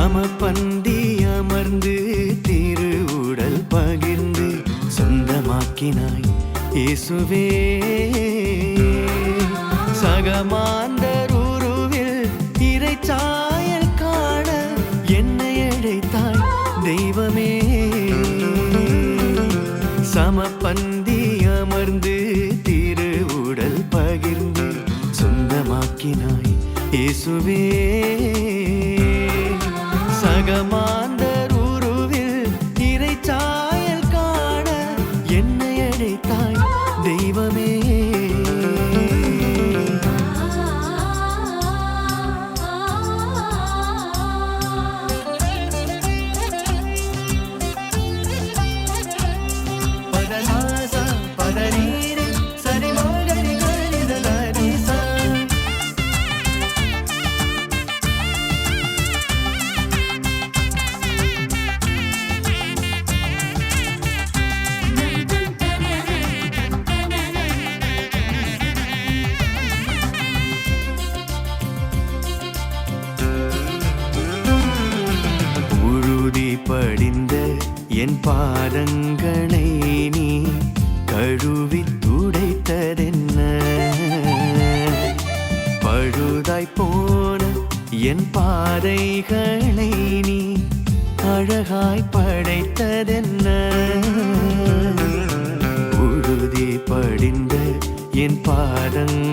சமபந்தி அமர்ந்து திரு உடல் பகிர்ந்து சொந்தமாக்கினாய் இயேசுவே. சகமாந்தர் உருவில் இறைச்சாயல் காண என்னை அழைத்தாய் தெய்வமே. சமபந்தி அமர்ந்து திரு உடல் பகிர்ந்து சொந்தமாக்கினாய் இயேசுவே. சகமாந்தர் என் பாதங்களை நீ கழுவி துடைத்ததென்ன? பழுதாய் போன என் பாதைகளை நீ அழகாய் படைத்ததென்ன? உழுதி படிந்த என் பாதங்கள்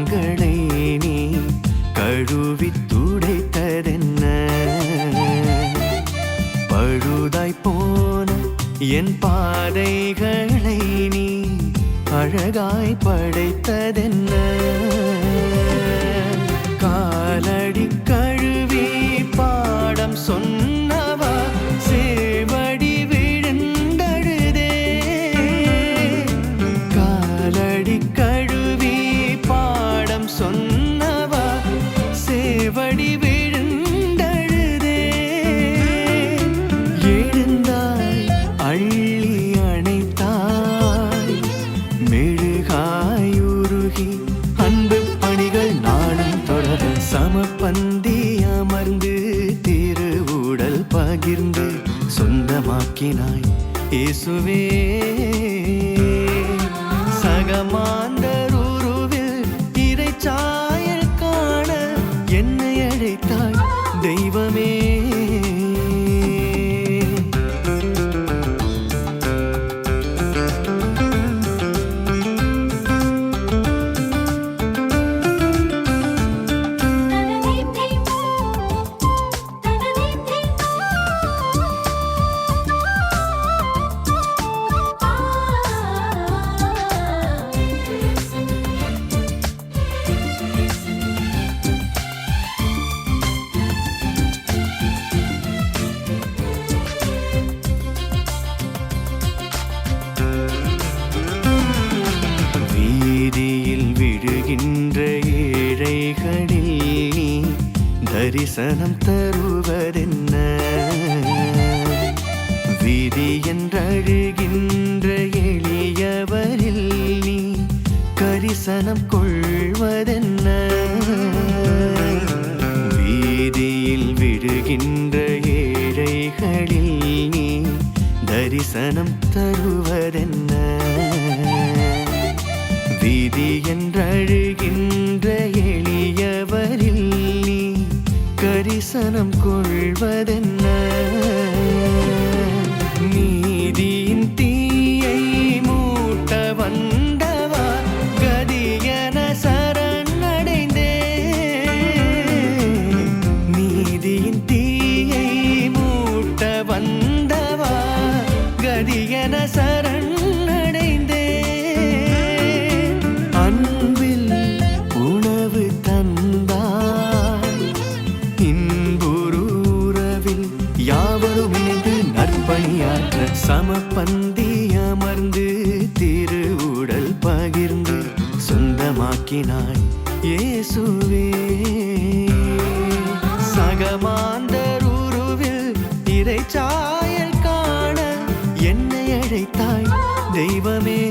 என் பாதைகளை நீ அழகாய் படைத்ததென்ன? பகிர்ந்து சொந்தமாக்கினாய். இயேசுவே தரிசனம் தருவதென்ன? விதி என்றழுகின்ற எளியவரில் நீ கரிசனம் கொள்வதென்ன? வீதியில் விடுகின்ற ஏழைகளில் நீ தரிசனம் தருவதென்ன? வீதி என்றழுகின்ற எளி தரிசனம் கொள்வதென்ன? நீதியின் தீயை மூட்ட வந்தவா? கதியன சரணடைந்தே. நீதியின் தீயை மூட்ட வந்தவா? கதியன சரண் சமப்பந்தி அமர்ந்து திருவுடல் பகிர்ந்து சொந்தமாக்கினாய் இயேசுவே. சகமாந்தர் உருவில் இறைச்சாயல் காண என்னை அழைத்தாய் தெய்வமே.